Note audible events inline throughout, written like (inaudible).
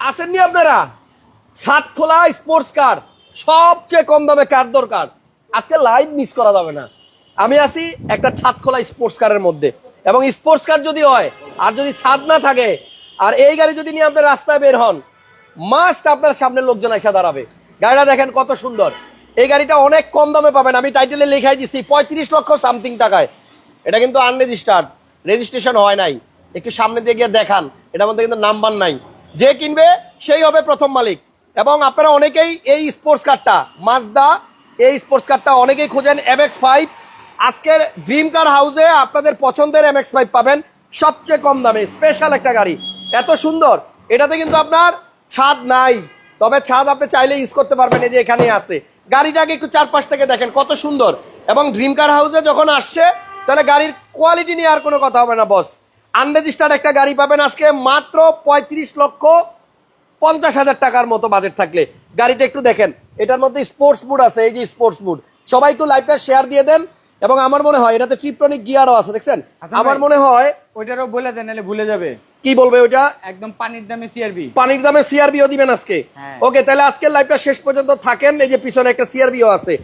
আসেননি আপনারা? Satkhola sports car সবচেয়ে কম দামে কার দরকার? আজকে লাইভ মিস করা যাবে না। আমি আছি একটা ছাদখোলা স্পোর্টস কারের মধ্যে। এবং স্পোর্টস কার যদি হয়, আর যদি ছাদ না থাকে, আর এই গাড়ি যদি নিয়ে আপনার রাস্তায় বের হন মাস্ট আপনার সামনে লোকজন এসে দাঁড়াবে। গাড়িটা দেখেন কত সুন্দর। এই গাড়িটা অনেক কম দামে পাবেন। আমি টাইটেলে লেখাই দিচ্ছি পঁয়ত্রিশ লক্ষ সামথিং টাকায়। এটা কিন্তু আনরেজিস্টার্ড রেজিস্ট্রেশন হয় নাই। একটু সামনে দিয়ে গিয়ে দেখান। এটার মধ্যে কিন্তু নাম্বার নাই। যে কিনবে, সেই হবে প্রথম মালিক। এবং আপনারা অনেকেই এই স্পোর্টস কারটা মাজদা এই স্পোর্টস কারটা অনেকেই খোঁজেন এম এক্স ফাইভ আজকের ড্রিম কার হাউসে আপনাদের পছন্দের এম এক্স ফাইভ পাবেন। সবচেয়ে কম দামে স্পেশাল একটা গাড়ি। এত সুন্দর। এটাতে কিন্তু আপনার ছাদ নাই। তবে ছাদ আপনি চাইলে ইউজ করতে পারবেন, এই যে এখানে আছে। গাড়িটাকে একটু চারপাশ থেকে দেখেন, কত সুন্দর। এবং ড্রিম কার হাউসে যখন আসছে, তাহলে গাড়ির কোয়ালিটি নিয়ে আর কোনো কথা হবে না বস আনরেজিস্টার্ড একটা গাড়ি পাবেন আজকে মাত্র পঁয়ত্রিশ লক্ষ পঞ্চাশ হাজার টাকার মতো বাজেট থাকলে। গাড়িটা একটু দেখেন এটার মধ্যে স্পোর্টস মুড আছে এই যে স্পোর্টস মুড সবাই একটু লাইভটা শেয়ার দিয়ে দেন এবং আমার মনে হয় এটাতে ট্রিপটনিক গিয়ারও আছে দেখছেন? আচ্ছা আমার মনে হয় ওইটারও বলে দেন নাহলে ভুলে যাবে। কি বলবে ওইটা? একদম পানির দামে সিআরবি পানির দামে সিআরবিও দিবেন আজকে। হ্যাঁ। ওকে তাহলে আজকের লাইভটা শেষ পর্যন্ত থাকেন। এই যে পিছনে একটা সিআরবিও আছে।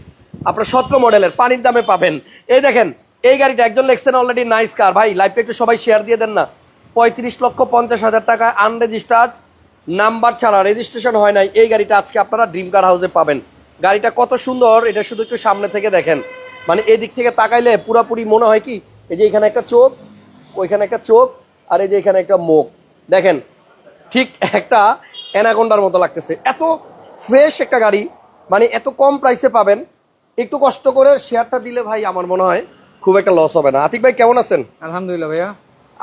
আপনার সতেরো মডেলের পানির দামে পাবেন। এই দেখেন এই গাড়িটা একজন লেখছেন অলরেডি নাইস কার ভাই লাইভটা একটু সবাই শেয়ার দিয়ে দেন না। পঁয়ত্রিশ লক্ষ পঞ্চাশ হাজার টাকা আনরেজিস্টার্ড নাম্বার ছাড়া রেজিস্ট্রেশন হয় নাই। এই গাড়িটা আজকে আপনারা ড্রিম কার হাউসে পাবেন। গাড়িটা কত সুন্দর, এটা শুধু একটু সামনে থেকে দেখেন। মানে এই দিক থেকে তাকাইলে পুরাপুরি মনে হয় কি, এই যে এখানে একটা চোখ, ওইখানে একটা চোখ, আর এই যে এখানে একটা মুখ। দেখেন, ঠিক একটা অ্যানাকোন্ডার মতো লাগতেছে। এত ফ্রেশ একটা গাড়ি মানে এত কম প্রাইসে পাবেন। একটু কষ্ট করে শেয়ারটা দিলে ভাই আমার মনে হয় খুব একটা লস হবে না। আতিক ভাই কেমন আছেন? আলহামদুলিল্লাহ ভাইয়া।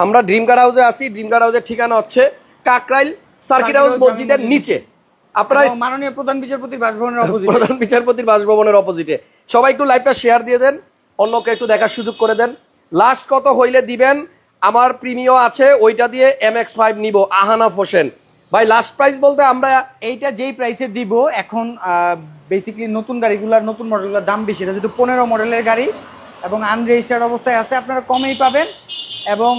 আমরা ড্রিম কার হাউসে আছি। ড্রিম কার হাউসের ঠিকানা হচ্ছে কাকরাইল সার্কিট হাউস মসজিদের নিচে। আপনারা মাননীয় প্রধান বিচারপতির বাসভবনের অপোজিট প্রধান বিচারপতির বাসভবনের অপোজিটে সবাই একটু লাইভটা শেয়ার দিয়ে দেন। অন্যকে একটু দেখার সুযোগ করে দেন। লাস্ট কত হইলে দিবেন? আমার প্রিমিয় আছে ওইটা দিয়ে এম এক্স ফাইভ নিব। আহানা হোসেন। ভাই লাস্ট প্রাইস বলতে আমরা এইটা যেই প্রাইসে দিব এখন বেসিক্যালি নতুন গাড়িগুলার নতুন মডেলগুলোর দাম বেশি। এটা যেহেতু পনেরো মডেলের গাড়ি এবং আনরেজিস্টার্ড অবস্থায় আছে, আপনারা কমেই পাবেন এবং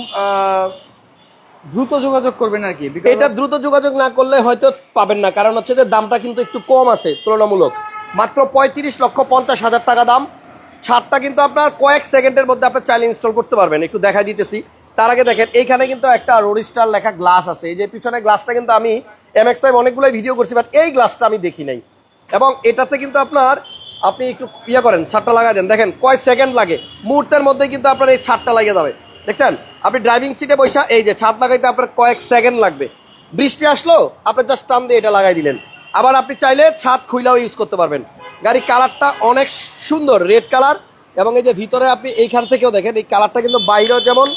দ্রুত যোগাযোগ করবেন আর কি এটা দ্রুত যোগাযোগ না করলে হয়তো পাবেন না, কারণ হচ্ছে যে দামটা কিন্তু একটু কম আছে তুলনামূলক। মাত্র পঁয়ত্রিশ লক্ষ পঞ্চাশ হাজার টাকা দাম। ছাদটা কিন্তু আপনার কয়েক সেকেন্ডের মধ্যে আপনার চাইলে ইনস্টল করতে পারবেন, একটু দেখা দিতেছি। তার আগে দেখেন, এইখানে কিন্তু একটা রোডিস্টার লেখা গ্লাস আছে। এই যে পিছনে গ্লাসটা কিন্তু আমি এমএক্স টাইম অনেকগুলোই ভিডিও করছি বাট এই গ্লাসটা আমি দেখি নাই। এবং এটাতে কিন্তু আপনার আপনি একটু ইয়ে করেন, ছাদটা লাগা দেন। দেখেন, কয় সেকেন্ড লাগে। মুহূর্তের মধ্যে কিন্তু আপনার এই ছাদটা লাগিয়ে যাবে। দেখছেন? আপনি ড্রাইভিং সিটে বসে এই যে ছাদ লাগাইতে আপনার কয়েক সেকেন্ড লাগবে। বৃষ্টি আসলো, আপনি জাস্ট টান দিয়ে এটা লাগাই দিলেন। আবার আপনি চাইলে ছাদ খুইলাও ইউজ করতে পারবেন। গাড়ির কালারটা অনেক সুন্দর রেড কালার এবং এই যে ভিতরে আপনি এইখান থেকেও দেখেন, এই কালারটা কিন্তু বাইরেও যেমন,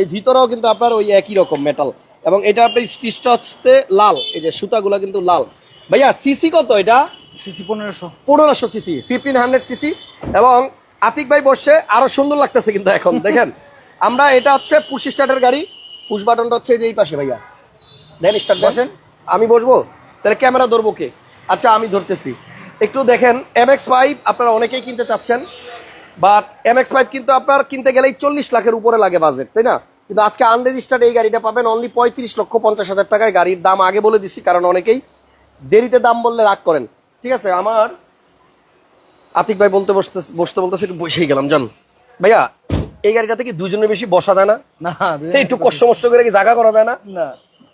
এই ভিতরেও কিন্তু আপনার ওই একই রকম মেটাল এবং এটা আপনি স্টিচটা হচ্ছে লাল, এই যে সুতাগুলো কিন্তু লাল। ভাইয়া সিসি কত এটা? সিসি পনেরোশো। পনেরোশো সিসি ফিফটিন হান্ড্রেড সিসি এবং আতিক ভাই বসে আরও সুন্দর লাগতেছে কিন্তু এখন (laughs) দেখেন আমরা এটা হচ্ছে পুশ স্টার্টের গাড়ি পুশ বাটনটা হচ্ছে এই পাশে ভাইয়া। দেন। স্টার্ট বসেন। আমি বসবো? তাহলে ক্যামেরা ধরবো কে? আচ্ছা আমি ধরতেছি। একটু দেখেন এম এক্স ফাইভ আপনারা অনেকেই কিনতে চাচ্ছেন বাট এম এক্স ফাইভ কিন্তু আপনার কিনতে গেলেই চল্লিশ লাখের উপরে লাগে বাজেট তাই না? কিন্তু আজকে আনরেজিস্টার্ড এই গাড়িটা পাবেন অনলি পঁয়ত্রিশ লক্ষ পঞ্চাশ হাজার টাকায়। গাড়ির দাম আগে বলে দিছি কারণ অনেকেই দেরিতে দাম বললে রাগ করেন। ঠিক আছে আমার আতিক ভাই বলতে বসতে বসতে বলতেছে একটু বসেই গেলাম জান। ভাইয়া এই গাড়িটাতে কি দুজনের বেশি বসা যায় না? একটু কষ্ট মষ্ট করে কি জায়গা করা যায় না? না।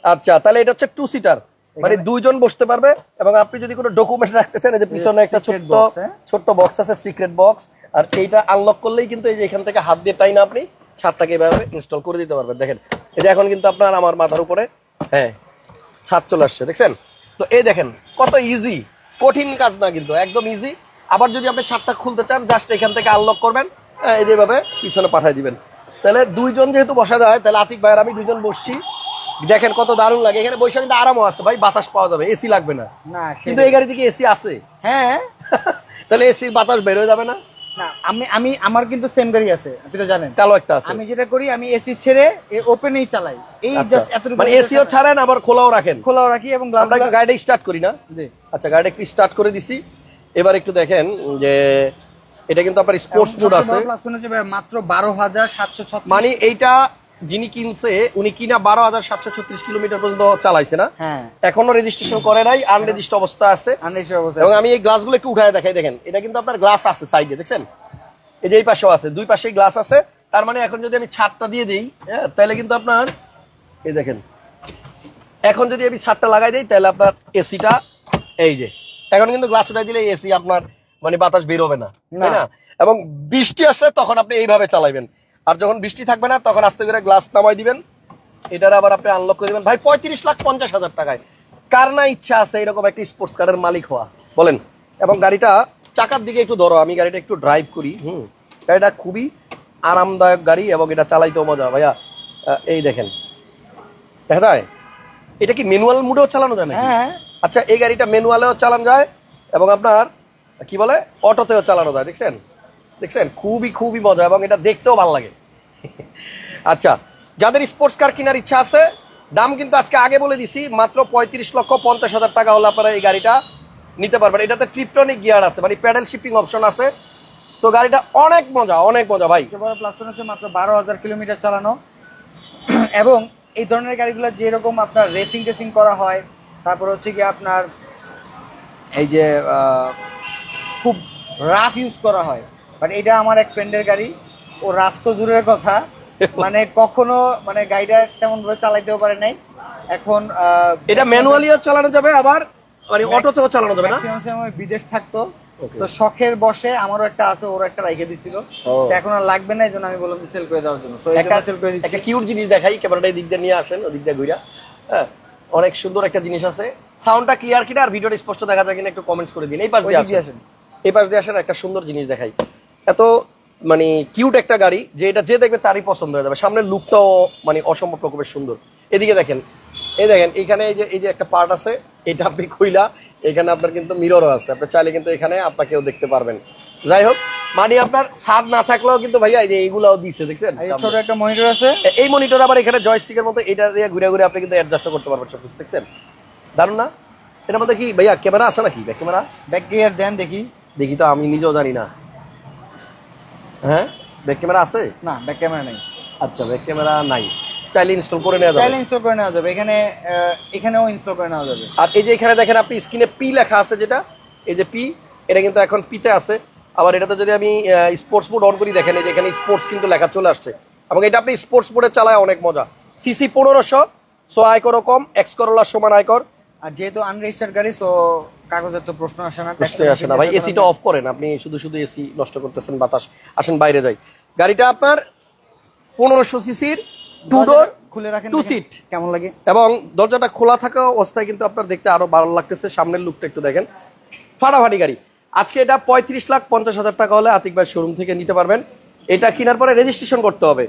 আচ্ছা তাহলে এটা হচ্ছে টু সিটার মানে দুইজন বসতে পারবে এবং আপনি যদি কোনো ডকুমেন্ট রাখতে চান এই যে পিছনে একটা ছোট্ট হ্যাঁ? ছোট্ট বক্স আছে সিক্রেট বক্স আর এইটা আনলক করলেই কিন্তু এই যে এখান থেকে হাত দিয়ে টাই না আপনি ছাদটাকে এভাবে ইনস্টল করে দিতে পারবেন। দেখেন এই যে এখন কিন্তু আপনার আমার মাথার উপরে হ্যাঁ ছাদ চলে আসছে দেখছেন? তো এই দেখেন কত ইজি কঠিন কাজ না কিন্তু একদম ইজি আবার যদি আপনি ছাদটা খুলতে চান জাস্ট এখান থেকে আনলক করবেন এই যেভাবে পিছনে পাঠিয়ে দিবেন। তাহলে দুইজন যেহেতু বসা যায় তাহলে আতিক ভাইয়ের আমি দুইজন বসছি। দেখেন কত দারুণ লাগে। এখানে বসে কিন্তু আরামও আছে ভাই বাতাস পাওয়া যাবে এসি লাগবে না। কিন্তু এই গাড়িতে কি এসি আছে? হ্যাঁ। (laughs) তাহলে এসির বাতাস বেরোয় যাবে না। না আমি আমি আমার কিন্তু সেম গাড়ি আছে আপনি তো জানেন। কালো একটা আছে। আমি যেটা করি আমি এসি ছেড়ে ওপেনেই চালাই। এই আচ্ছা। জাস্ট এতটুকু মানে এসিও ছাড়েন আবার খোলাও রাখেন? খোলাও রাখি এবং গ্লাস আমরা গাড়িটা স্টার্ট করি না? আচ্ছা গাড়িটা একটু স্টার্ট করে দিছি। এবার একটু দেখেন যে এটা কিন্তু আপনার স্পোর্টস মোড আছে। মাত্র বারো হাজার সাতশো মানে এইটা যিনি কিনছে উনি কিনা বারো হাজার সাতশো ছত্রিশ কিলোমিটার পর্যন্ত চালাইছে না? হ্যাঁ। এখনও রেজিস্ট্রেশন করে নাই আনরেজিস্ট অবস্থা আছে। এবং আমি এই গ্লাসগুলো একটু উঠায় দেখাই দেখেন এটা কিন্তু আপনার গ্লাস আছে সাইডে দেখছেন? এই যে এই পাশেও আছে দুই পাশেই গ্লাস আছে। তার মানে এখন যদি আমি ছাদটা দিয়ে দিই হ্যাঁ তাহলে কিন্তু আপনার এই দেখেন এখন যদি আমি ছাদটা লাগাই দিই তাহলে আপনার এসিটা এই যে এখন কিন্তু গ্লাস উঠাই দিলে এসি আপনার মানে বাতাস বেরোবে না তাই না। এবং বৃষ্টি আসলে তখন আপনি এইভাবে চালাবেন আর যখন বৃষ্টি থাকবে না তখন আস্তে করে গ্লাস নামাই দিবেন। এটার আবার আপনি আনলক করে দিবেন। ভাই পঁয়ত্রিশ লাখ পঞ্চাশ হাজার টাকায়। কার না ইচ্ছা আছে এরকম একটা স্পোর্টস কারের মালিক হওয়া? বলেন। এবং গাড়িটা চাকার দিকে একটু ধরো আমি গাড়িটা একটু ড্রাইভ করি হুম। গাড়িটা খুবই আরামদায়ক গাড়ি এবং এটা চালাইতেও মজা। ভাইয়া এই দেখেন। দেখা যায়? এটা কি ম্যানুয়াল মুডেও চালানো যায় না হ্যাঁ। আচ্ছা এই গাড়িটা ম্যানুয়ালেও চালানো যায় এবং আপনার কি বলে অটোতেও চালানো যায় দেখছেন? দেখছেন? খুবই খুবই মজা এবং এটা দেখতেও ভালো লাগে। আচ্ছা যাদের স্পোর্টস কার কেনার ইচ্ছা আছে, দাম কিন্তু আজকে আগে বলে দিছি, মাত্র পঁয়ত্রিশ লক্ষ পঞ্চাশ হাজার টাকা হলে আপনারা এই গাড়িটা নিতে পারবেন। এটাতে ট্রিপটনিক গিয়ার আছে মানে প্যাডেল শিপিং অপশন আছে। সো গাড়িটা অনেক মজা অনেক মজা ভাই। সবচেয়ে বড় প্লাস হচ্ছে মাত্র বারো হাজার কিলোমিটার চালানো। এবং এই ধরনের গাড়িগুলো যেরকম আপনার রেসিং টেসিং করা হয়, তারপর হচ্ছে কি আপনার এই যে খুব রাফ ইউজ করা হয়। বাট এটা আমার এক ফ্রেন্ডের গাড়ি। ও রাস্তা দূরের কথা। (laughs) মানে কখনো মানে গাড়িটা তেমন ভাবে চালাইতেও পারে নাই। এখন এটা ম্যানুয়ালিও চালানো যাবে আবার মানে অটোতেও চালানো যাবে না? সময় বিদেশ থাকতো। তো শখের বসে আমারও একটা আছে ওর একটা রেখে দিছিল। এখন আর লাগবে না এই জন্য আমি বললাম সেল করে দেওয়ার জন্য। সো একটা সেল করে দিচ্ছি। একটা কিউট জিনিস দেখাই ক্যামেরাটা এই দিক দিয়ে নিয়ে আসেন ওদিক দিয়ে ঘুরা হ্যাঁ অনেক সুন্দর একটা জিনিস আছে। সাউন্ডটা ক্লিয়ার কিনা আর ভিডিওটা স্পষ্ট দেখা যায় কিনা একটু কমেন্টস করে দিন। এই পাশ দিয়ে আসেন। এই পাশ দিয়ে আসেন একটা সুন্দর জিনিস দেখাই। এত মানে কিউট একটা গাড়ি যে এটা যে দেখবে তারই পছন্দ হয়ে যাবে। সামনের লুকটাও মানে অসম্ভব রকমের সুন্দর। এদিকে দেখেন এই দেখেন এখানে এই যে এই যে একটা পার্ট আছে এটা আপনি খুইলা এখানে আপনার কিন্তু মিররও আছে। আপনি চাইলে কিন্তু এখানে আপনাকেও দেখতে পারবেন। যাই হোক মানে আপনার ছাদ না থাকলেও কিন্তু ভাইয়া এই যে এইগুলাও দিছে দেখছেন? ছোট একটা মনিটর আছে। এই মনিটর আবার এখানে জয়স্টিকের মতো এটা দিয়ে ঘুরে ঘুরে আপনি কিন্তু অ্যাডজাস্ট করতে পারবেন সব কিছু দেখছেন? দারুণ না? এটার মধ্যে কি ভাইয়া ক্যামেরা আছে নাকি? ব্যাক ক্যামেরা ব্যাক গিয়ার দেন দেখি। দেখি তো আমি নিজেও জানি না। হ্যাঁ? ব্যাক ক্যামেরা আছে? না ব্যাক ক্যামেরা নেই। আচ্ছা ব্যাক ক্যামেরা নাই। চাইলে ইনস্টল করে নেওয়া চাইলে ইনস্টল করে নেওয়া যাবে। এখানে এখানেও ইনস্টল করে নেওয়া যাবে। আর এই যে এখানে দেখেন আপনি স্ক্রিনে পি লেখা আছে যেটা এই যে পি এটা কিন্তু এখন পিতে আছে। আবার এটাতে যদি আমি স্পোর্টস মোড অন করি দেখেন এই যে এখানে স্পোর্টস কিন্তু লেখা চলে আসছে। এবং এটা আপনি স্পোর্টস মোডে চালায় অনেক মজা। সিসি পনেরোশো সো আয়করও কম এক্স করোলার সমান আয়কর। আর যেহেতু আনরেজিস্টার্ড গাড়ি সো কাগজের তো প্রশ্ন আসে না বুঝতে আসে না। ভাই এসিটা অফ করেন আপনি শুধু শুধু এসি নষ্ট করতেছেন বাতাস। আসেন বাইরে যাই। গাড়িটা আপনার পনেরোশো সিসির টু ডোর খুলে রাখেন দেখেন seat। কেমন লাগে। এবং দরজাটা খোলা থাকা অবস্থায় কিন্তু আপনার দেখতে আরও ভালো লাগতেছে। সামনের লুকটা একটু দেখেন। ফাটাফাটি গাড়ি। আজকে এটা পঁয়ত্রিশ লাখ পঞ্চাশ হাজার টাকা হলে আতিক ভাই শোরুম থেকে নিতে পারবেন। এটা কেনার পরে রেজিস্ট্রেশন করতে হবে।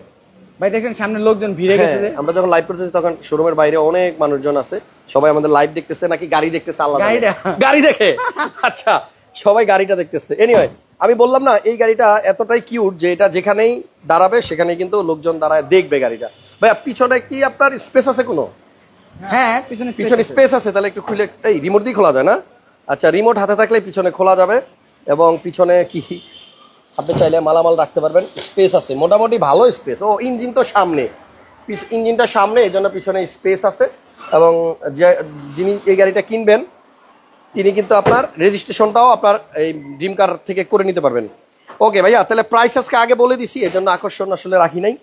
ভাই দেখেন সামনে লোকজন ভিড়ে গেছে হ্যাঁ, আমরা যখন লাইভ করতেছি তখন শোরুমের বাইরে অনেক মানুষজন আছে। সবাই আমাদের লাইভ দেখতেছে নাকি গাড়ি দেখতেছে আল্লাহ গাড়ি দেখে। আচ্ছা সবাই গাড়িটা দেখতেছে। এনিওয়ে আমি বললাম না এই গাড়িটা এতটাই কিউট যে এটা যেখানেই দাঁড়াবে সেখানে কিন্তু লোকজন দাঁড়ায় দেখবে গাড়িটা। ভাইয়া পিছনে কি আপনার স্পেস আছে কোনো? হ্যাঁ পিছনে পিছনে স্পেস আছে তাহলে একটু খুলে এই রিমোট দিয়ে খোলা যায় না? আচ্ছা রিমোট হাতে থাকলে পিছনে খোলা যাবে এবং পিছনে কি আপনি চাইলে মালামাল রাখতে পারবেন। স্পেস আছে মোটামুটি ভালো স্পেস। ও ইঞ্জিন তো সামনে। ইঞ্জিনটা সামনে এই জন্য পিছনে স্পেস আছে। এবং যে যিনি এই গাড়িটা কিনবেন তিনি কিন্তু আপনার রেজিস্ট্রেশনটাও আপনার এই ড্রিম কার থেকে করে নিতে পারবেন। ওকে ভাইয়া তাহলে প্রাইস আজকে আগে বলে দিছি এই জন্য আকর্ষণ আসলে রাখি নাই।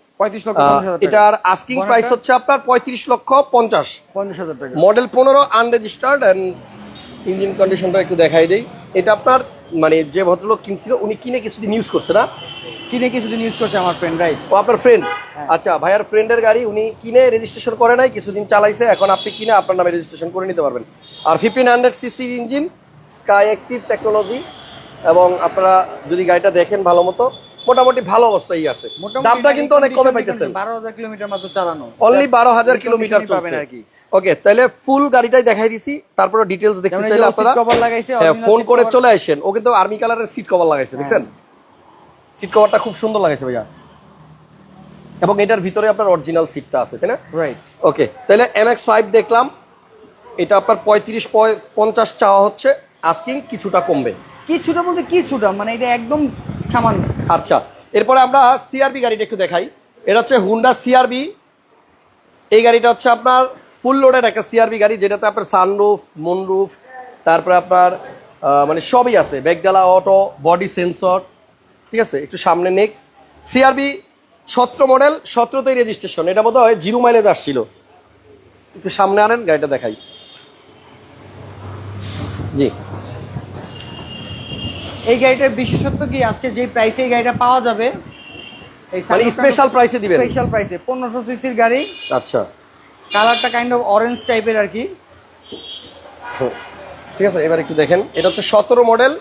এটার আস্কিং প্রাইস হচ্ছে আপনার পঁয়ত্রিশ লক্ষ পঞ্চাশ। পঞ্চাশ হাজার টাকা। মডেল পনেরো আনরেজিস্টার্ড অ্যান্ড ইঞ্জিন কন্ডিশনটা একটু দেখাই দেই। এটা আপনার মানে যে ভদ্রলোক কিনছিল উনি কিনে কিছুদিন ইউজ করছে না? কিনে কিছুদিন ইউজ করছে আমার ফ্রেন্ড রাইট ও আপনার ফ্রেন্ড হ্যাঁ। আচ্ছা ভাইয়ার ফ্রেন্ডের গাড়ি উনি কিনে রেজিস্ট্রেশন করে নাই কিছুদিন চালাইছে এখন আপনি কিনে আপনার নামে রেজিস্ট্রেশন করে নিতে পারবেন। আর fifteen hundred CC engine sky active technology এবং আপনারা যদি গাড়িটা দেখেন ভালো মতো মোটামুটি ভালো অবস্থায় আছে। দামটা কিন্তু অনেক কমে পাইতেছেন। বারো হাজার কিলোমিটার মাত্র চালানো। অনলি বারো হাজার কিলোমিটার পাবেন আর কি। ওকে তাহলে ফুল গাড়িটাই দেখাই দিছি। তারপরে ডিটেলস দেখতে চাইলে আপনারা লাগাইছে, হ্যাঁ, ফোন করে চলে আসেন। ও কিন্তু আর্মি কালারের সিট কভার লাগাইছে দেখছেন? সিট কভারটা খুব সুন্দর লাগাইছে ভাইয়া। এবং এটার ভিতরে আপনার অরিজিনাল সিটটা আছে তাই না? রাইট ওকে তাহলে এম এক্স ফাইভ দেখলাম। এটা আপনার পঁয়ত্রিশ পঁয়- পঞ্চাশ চাওয়া হচ্ছে। আস্কিং কিছুটা কমবে। কিছুটা বলতে কিছুটা মানে এটা একদম সামান্য। আচ্ছা এরপরে আমরা সিআরবি গাড়িটা একটু দেখাই। এটা হচ্ছে হুন্ডা সিআরবি এই গাড়িটা হচ্ছে আপনার ফুল লোডের একটা সিআরবি গাড়ি যেটাতে আপনার সানরুফ মুনরুফ তারপরে আপনার মানে সবই আছে। ব্যাগডালা অটো বডি সেন্সর ঠিক আছে? একটু সামনে নেক। সিআরবি সতেরো মডেল সতেরোতেই রেজিস্ট্রেশন এটা বোধ হয় জিরো মাইলেজ আসছিল। একটু সামনে আনেন গাড়িটা দেখাই। জি। এই গাড়িটার বিশেষত্ব কি? আজকে যে প্রাইসে এই গাড়িটা পাওয়া যাবে এই মানে স্পেশাল প্রাইসে দিবেন? স্পেশাল প্রাইসে পনেরোশো সিসির গাড়ি। আচ্ছা। কালারটা কাইন্ড অফ অরেঞ্জ টাইপের আর কি। ঠিক আছে এবার একটু দেখেন। এটা হচ্ছে সতেরো মডেল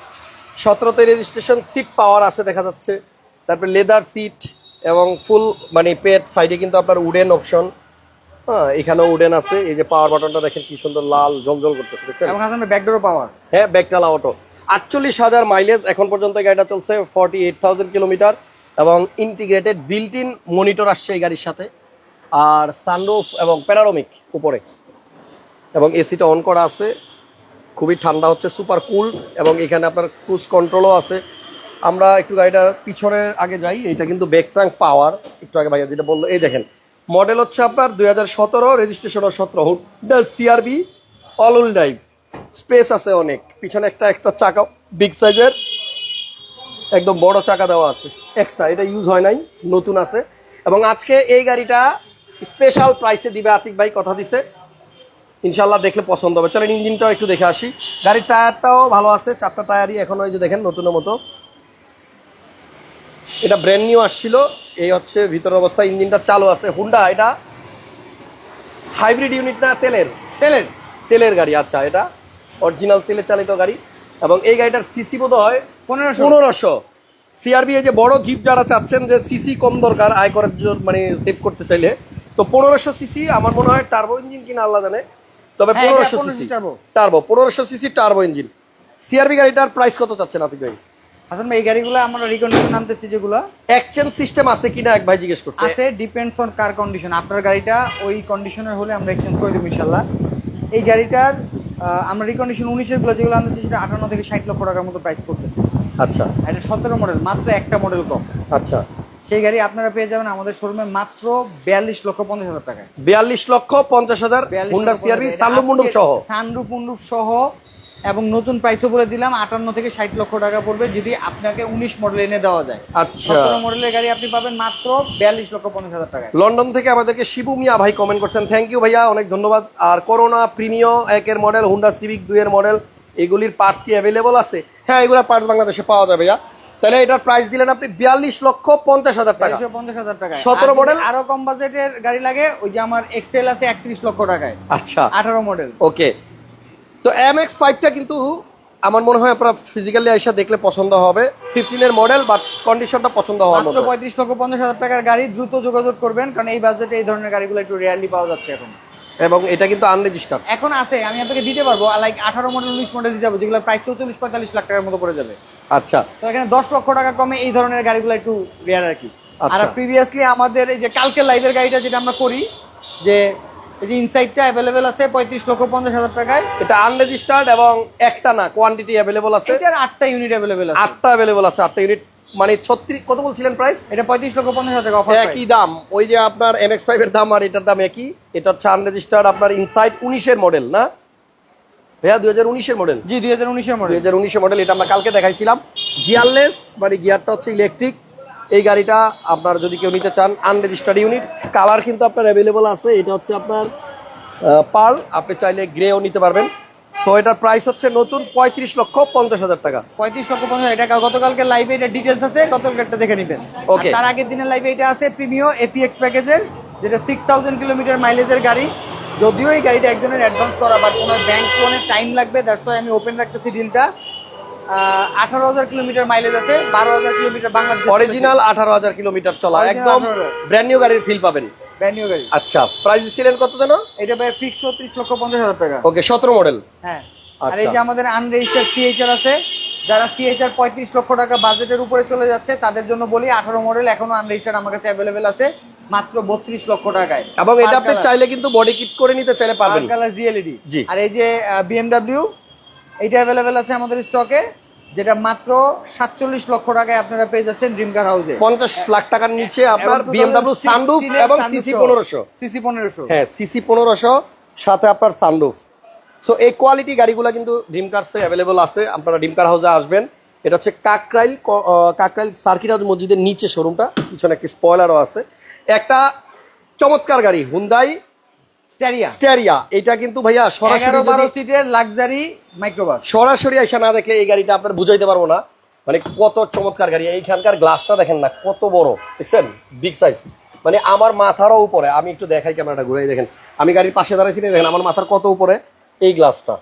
সতেরোতে রেজিস্ট্রেশন সিট পাওয়ার আছে দেখা যাচ্ছে। তারপরে লেদার সিট এবং ফুল মানে পেট সাইডে কিন্তু আপনার উডেন অপশন হ্যাঁ এখানেও উডেন আছে। এই যে পাওয়ার বাটনটা দেখেন কি সুন্দর লাল জলজল করতেছে দেখছেন? এবং হাসান পাওয়ার হ্যাঁ ব্যাকটালা অটো আটচল্লিশ হাজার মাইলেজ এখন পর্যন্ত গাড়িটা চলছে ফর্টি এইট থাউজেন্ড কিলোমিটার এবং ইন্টিগ্রেটেড বিল্ট ইন মনিটর আসছে এই গাড়ির সাথে। আর সানরুফ এবং প্যারারোমিক উপরে। এবং এসিটা অন করা আছে। খুবই ঠান্ডা হচ্ছে সুপার কুল এবং এখানে আপনার ক্রুজ কন্ট্রোলও আছে। আমরা একটু গাড়িটার পিছনের আগে যাই এটা কিন্তু ব্যাক ট্রাঙ্ক পাওয়ার একটু আগে ভাইয়া যেটা বলল, এই দেখেন। মডেল হচ্ছে আপনার দুই হাজার সতেরো রেজিস্ট্রেশন সতেরো। Honda CRV all wheel drive space আছে অনেক। পিছনে একটা একটা চাকা বিগ সাইজের একদম বড় চাকা দেওয়া আছে। এক্সট্রা এটা ইউজ হয় নাই, নতুন আছে। এবং আজকে এই গাড়িটা স্পেশাল প্রাইসে দিবে আতিক ভাই কথা দিছে। ইনশাল্লাহ দেখলে পছন্দ হবে। চলেন ইঞ্জিনটাও একটু দেখে আসি। গাড়ির টায়ারটাও ভালো আছে চারটা টায়ারই এখন ওই যে দেখেন নতুনের মতো। এটা ব্র্যান্ড নিউ আসছিল। এই হচ্ছে ভিতরের অবস্থা। ইঞ্জিনটা চালু আছে। হুন্ডা এটা হাইব্রিড ইউনিট না তেলের? তেলের। তেলের গাড়ি আচ্ছা এটা অরিজিনাল তেলে চালিত গাড়ি। এবং এই গাড়িটার সিসি বোধ হয় পনেরোশো। পনেরোশো। সিআরবি এই যে বড় জিপ যারা চাচ্ছেন যে সিসি কম দরকার আয় করার জন্য মানে সেভ করতে চাইলে তো পনেরোশো সিসি আমার মনে হয় টার্বো ইঞ্জিন কিনা আল্লাহ জানে। তবে হ্যাঁ, পনেরোশো 1500 সিসি। টার্বো পনেরোশো সিসি টার্বো ইঞ্জিন সিআরবি গাড়িটার প্রাইস কত চাচ্ছেন আপনি ভাই? হাসান ভাই এই গাড়িগুলো আমরা রিকন্ডিশন আনতেছি যেগুলো। এক্সচেঞ্জ সিস্টেম আছে কিনা এক ভাই জিজ্ঞেস করছে আছে ডিপেন্ডস অন কার কন্ডিশন আপনার গাড়িটা ওই কন্ডিশনের হলে আমরা এক্সচেঞ্জ করে দেবো ইনশাল্লাহ এই গাড়িটার আমরা রিকন্ডিশন উনিশেরগুলো যেগুলো আনতেছি সেটা আটান্ন থেকে ষাট লক্ষ টাকার মতো প্রাইস করতেছে আচ্ছা। এটা সতেরো মডেল মাত্র একটা মডেল কম। আচ্ছা। সেই গাড়ি আপনারা পেয়ে যাবেন আমাদের শোরুমে মাত্র বিয়াল্লিশ লক্ষ পঞ্চাশ হাজার টাকায়। বিয়াল্লিশ লক্ষ পঞ্চাশ হাজার হুন্ডা মুন্ডুপ সহ। সানরুফ মুন্ডুপ সহ এবং নতুন প্রাইসও বলে দিলাম আটান্ন থেকে ষাট লক্ষ টাকা পড়বে যদি আপনাকে উনিশ মডেল এনে দেওয়া যায়। আচ্ছা। মডেলের গাড়ি আপনি পাবেন মাত্র বিয়াল্লিশ লক্ষ পঞ্চাশ হাজার টাকা লন্ডন থেকে আমাদেরকে শিবু মিয়া ভাই কমেন্ট করছেন। থ্যাংক ইউ ভাইয়া অনেক ধন্যবাদ। আর করোনা প্রিমিয় একের মডেল হুন্ডা সিভিক দুইয়ের মডেল এগুলির পার্টস কি অ্যাভেলেবল আছে? হ্যাঁ এগুলো পার্টস বাংলাদেশে পাওয়া যাবে ভাইয়া। তাহলে এটার প্রাইস দিলেন আপনি বিয়াল্লিশ লক্ষ পঞ্চাশ হাজার টাকা। পঞ্চাশ হাজার টাকায়। 17 আর যদি model? আরও কম বাজেটের গাড়ি লাগে ওই যে আমার এক্সেল আছে একত্রিশ লক্ষ টাকায়। আচ্ছা। আঠারো মডেল ওকে। তো এম এক্স ফাইভটা কিন্তু আমার মনে হয় আপনার ফিজিক্যালি আইসা দেখলে পছন্দ হবে। ফিফটিনের মডেল বাট কন্ডিশনটা পছন্দ হওয়ার মাত্র মতো। পঁয়ত্রিশ লক্ষ পঞ্চাশ হাজার টাকার গাড়ি দ্রুত যোগাযোগ করবেন কারণ এই বাজেটে এই ধরনের গাড়িগুলো একটু রেয়ারলি পাওয়া যাচ্ছে এখন। এবং এটা কিন্তু আনরেজিস্টার্ড এখন আছে আমি আপনাকে দিতে পারব লাইক আঠারো মডেল উনিশ মডেল দিতে পারব যেগুলো প্রায় চৌচল্লিশ পঁয়তাল্লিশ লাখ টাকার মতো পড়ে যাবে। আচ্ছা। তো এখানে দশ লক্ষ টাকা কমে এই ধরনের গাড়িগুলো একটু রেয়ার আর কি। আর আচ্ছা। প্রিভিয়াসলি আমাদের এই যে কালকে লাইভের গাড়িটা যেটা আমরা করি যে এই যে ইনসাইডটা অ্যাভেলেবেল আছে পঁয়ত্রিশ লক্ষ পঞ্চাশ হাজার টাকায়। এটা আনরেজিস্টার্ড এবং একটা না কোয়ান্টিটি অ্যাভেলেবল আছে। এটার আটটা ইউনিট অ্যাভেলেবেল আছে। আটটা অ্যাভেলেবল আছে আটটা ইউনিট মানে ছত্রিশ কত বলছিলেন প্রাইস এটা পঁয়ত্রিশ লক্ষ পঞ্চাশ হাজার টাকা অফার একই দাম। ওই যে আপনার এম এক্স ফাইভের দাম আর এটার দাম একই। এটা হচ্ছে আনরেজিস্টার্ড আপনার ইনসাইড উনিশের মডেল না? ভাইয়া দুই হাজার উনিশের মডেল জি দুই হাজার উনিশের দুই মডেল হাজার উনিশের মডেল এটা আমরা কালকে দেখাইছিলাম। গিয়ারলেস মানে গিয়ারটা হচ্ছে ইলেকট্রিক এই গাড়িটা আপনার যদি কেউ নিতে চান আনরেজিস্টার্ড ইউনিট কালার কিন্তু আপনার অ্যাভেলেবল আছে। এটা হচ্ছে আপনার পার্ল আপনি চাইলে গ্রেও নিতে পারবেন। সো এটার প্রাইস হচ্ছে নতুন পঁয়ত্রিশ লক্ষ পঞ্চাশ হাজার টাকা। পঁয়ত্রিশ লক্ষ পঞ্চাশ হাজার টাকা। গতকালকে লাইভে এটা ডিটেলস আছে গতকালটা দেখে নেবেন. আর তার আগের দিনের লাইভে এটা আছে প্রিমিও এফিএক্স প্যাকেজের যেটা সিক্স থাউজেন্ড কিলোমিটার মাইলেজের গাড়ি। যদিও এই গাড়িটা একজনের অ্যাডভান্স করা বাট ওনার ব্যাংক লোনের টাইম লাগবে দ্যাটস আমি ওপেন রাখতেছি ডিলটা আঠারো হাজার কিলোমিটার মাইলেজ আছে বারো হাজার কিলোমিটার বাংলাদেশ অরিজিনাল আঠারো হাজার কিলোমিটার চলা একদম 18,000 ব্র্যান্ড নিউ গাড়ির ফিল পাবেন। ব্র্যান্ড নিউ গাড়ি। আচ্ছা প্রাইস ছিলেন কত এটা ভাই ফিক্স চৌত্রিশ লক্ষ পঞ্চাশ হাজার টাকা। ওকে সতেরো মডেল হ্যাঁ। আর এই আচ্ছা। যে আমাদের আনরেজিস্টার্ড সিএইচআর আছে যারা সিএইচআর পঁয়ত্রিশ লক্ষ টাকা বাজেটের উপরে চলে যাচ্ছে তাদের জন্য বলি আঠারো মডেল এখনও আনরেজিস্টার্ড আমার কাছে অ্যাভেলেবেল আছে মাত্র বত্রিশ লক্ষ টাকায়। এবং এটা আপনি চাইলে কিন্তু বডি কিট করে নিতে চাইলে পারবেন। কালার জিএলইডি আর এই যে বিএমডব্লিউ এইটা অ্যাভেলেবেল আছে আমাদের স্টকে যেটা মাত্র সাতচল্লিশ লক্ষ টাকায় আপনারা পেয়ে যাচ্ছেন ড্রিম কার হাউসে পঞ্চাশ লাখ টাকার নিচে আপনার বিএমডাব্লিউ সানরুফ এবং সিসি পনেরোশো। সিসি পনেরোশো। হ্যাঁ সিসি পনেরোশো সাথে আপনার সানরুফ সো এই কোয়ালিটি গাড়িগুলো কিন্তু ড্রিম কার্সে অ্যাভেলেবল আছে। আপনারা ড্রিম কার হাউসে আসবেন। এটা হচ্ছে কাকরাইল কাকরাইল সার্কিট হাউস মসজিদের নিচে শোরুমটা পিছনে একটি স্পয়লারও আছে। একটা চমৎকার গাড়ি হুন্দাই স্টারিয়া। স্টেরিয়া। এটা কিন্তু ভাইয়া সরাসরি এগারো বারো যদি- সিটের লাক্সারি মাইক্রোবাস। সরাসরি এসে না দেখলে এই গাড়িটা আপনার বুঝাইতে পারব না। মানে কত চমৎকার গাড়ি। এইখানকার গ্লাসটা দেখেন না কত বড়। দেখছেন? বিগ সাইজ মানে আমার মাথারও উপরে আমি একটু দেখাই ক্যামেরাটা ঘুরাই দেখেন। আমি গাড়ির পাশে দাঁড়াইছি দেখেন আমার মাথার কত উপরে? এই গ্লাসটা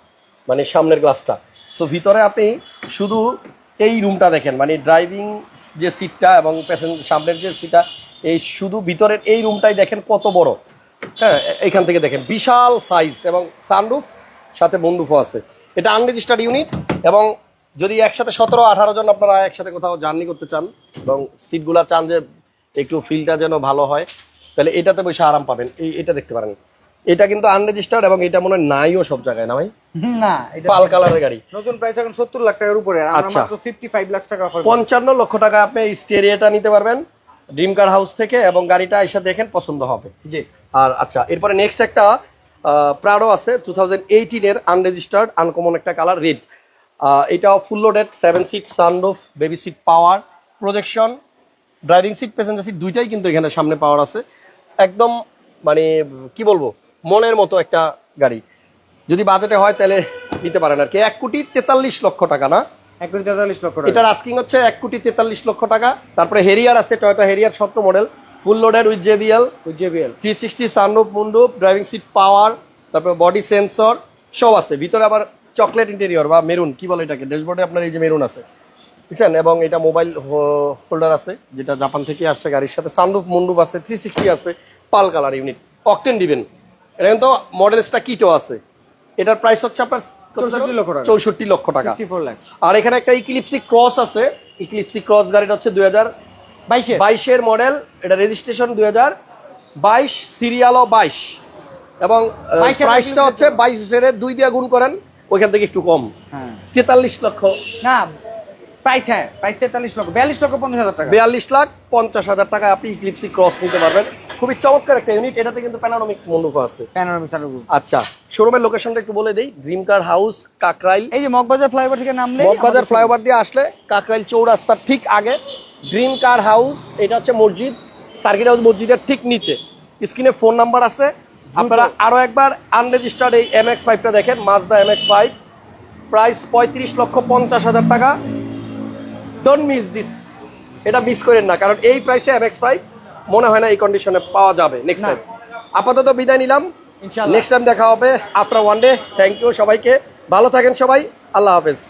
মানে সামনের গ্লাসটা সো ভিতরে আপনি শুধু এই রুমটা দেখেন মানে ড্রাইভিং যে সিটটা এবং প্যাসেঞ্জার সামনের যে সিটটা এই শুধু ভিতরের এই রুমটাই দেখেন কত বড়। হ্যাঁ এ- এইখান থেকে দেখেন বিশাল সাইজ এবং সানরুফ সাথে মন্ডুফও আছে। এটা আনরেজিস্টার্ড ইউনিট এবং যদি একসাথে সতেরো আঠারো জন আপনারা একসাথে কোথাও জার্নি করতে চান এবং সিটগুলা চান যে একটু ফিলটা যেন ভালো হয় তাহলে এটাতে বসে আরাম পাবেন। এই এটা দেখতে পারেন। এটা কিন্তু আনরেজিস্টার্ড এবং এটা মনে হয় নাইও সব জায়গায় না ভাই? না এটা পাল কালারের গাড়ি। নতুন প্রাইস এখন সত্তর লাখ টাকার উপরে আমরা আচ্ছা। মাত্র ফিফটি ফাইভ লাখ টাকা অফার পঞ্চান্ন লক্ষ টাকা আপনি এই স্টেরিয়াটা নিতে পারবেন ড্রিম কার হাউস থেকে এবং গাড়িটা এসে দেখেন পছন্দ হবে। জি। আর আচ্ছা এরপরে নেক্সট একটা প্রাডো আছে টু থাউজেন্ড এইটিনের আনরেজিস্টার্ড আনকমন একটা কালার রেড এটা full loaded seven seat sunroof baby seat power projection driving seat passenger seat দুইটাই কিন্তু এখানে সামনে পাওয়ার আছে। একদম মানে কি বলব মনের মতো একটা গাড়ি। যদি বাজেটে হয় তাহলে নিতে পারেন আর কি। এক কোটি তেতাল্লিশ লক্ষ টাকা না? এক কোটি তেতাল্লিশ লক্ষ টাকা। এটার আস্কিং হচ্ছে এক কোটি তেতাল্লিশ লক্ষ টাকা। তারপরে হেরিয়ার আছে টয়টা হেরিয়ার সতেরো model full loaded with JBL. With JBL three sixty sunroof মুন্ডুপ driving seat power তারপর বডি সেন্সর সব আছে। ভিতরে আবার চকলেট ইন্টেরিয়র বা মেরুন কি বলে এটাকে? ড্যাশবোর্ডে আপনার এই যে মেরুন আছে। বুঝছেন? এবং এটা মোবাইল হোল্ডার আছে যেটা জাপান থেকে আসছে গাড়ির সাথে। সানরুফ মুন্ডুপ আছে থ্রি সিক্সটি আছে পাল কালার ইউনিট অকটেন দিবেন এটা কিন্তু মডেলসটা কিটো আছে। এটার প্রাইস হচ্ছে আপনার 64 লক্ষ টাকা। চৌষট্টি লক্ষ টাকা। আর এখানে একটা ইক্লিপসি ক্রস আছে। ইক্লিপসি ক্রস গাড়িটা হচ্ছে দুই হাজার হাজার বাইশে বাইশের মডেল এটা রেজিস্ট্রেশন দুই হাজার বাইশ সিরিয়ালও বাইশ। এবং 22 এর প্রাইসটা হচ্ছে বাইশের দুই দিয়ে গুণ করেন ওইখান থেকে একটু কম। হ্যাঁ। তেতাল্লিশ লক্ষ। না প্রাইস হ্যাঁ প্রাইস তেতাল্লিশ লক্ষ বিয়াল্লিশ লক্ষ পঞ্চাশ হাজার টাকা। বিয়াল্লিশ লাখ পঞ্চাশ হাজার টাকা আপনি ইক্লিপসি ক্রস নিতে পারবেন। খুবই চমৎকার একটা ইউনিট এটাতে কিন্তু আছে। প্যানোরামিক আচ্ছা শোরুমের লোকেশনটা একটু বলে দেই। ড্রিম কার হাউস কাকরাইল এই যে মগবাজার ফ্লাইওভার থেকে নামলে মগবাজার ফ্লাইওভার দিয়ে আসলে কাকরাইল চৌরাস্তার ঠিক আগে। ড্রিম কার হাউস এটা হচ্ছে মসজিদ সার্কিট হাউস মসজিদের ঠিক নিচে। স্ক্রিনে ফোন নাম্বার আছে। আপনারা আরও একবার আনরেজিস্টার্ড এই এম এক্স ফাইভটা দেখেন Mazda M X five price পঁয়ত্রিশ লক্ষ পঞ্চাশ হাজার টাকা। ডোন্ট মিস দিস এটা মিস করেন না কারণ এই প্রাইসে এম এক্স ফাইভ মনে হয় না এই কন্ডিশনে পাওয়া যাবে। নেক্সট টাইম আপাতত বিদায় নিলাম। নেক্সট টাইম দেখা হবে। After one day thank you সবাইকে। ভালো থাকেন সবাই। আল্লাহ হাফেজ।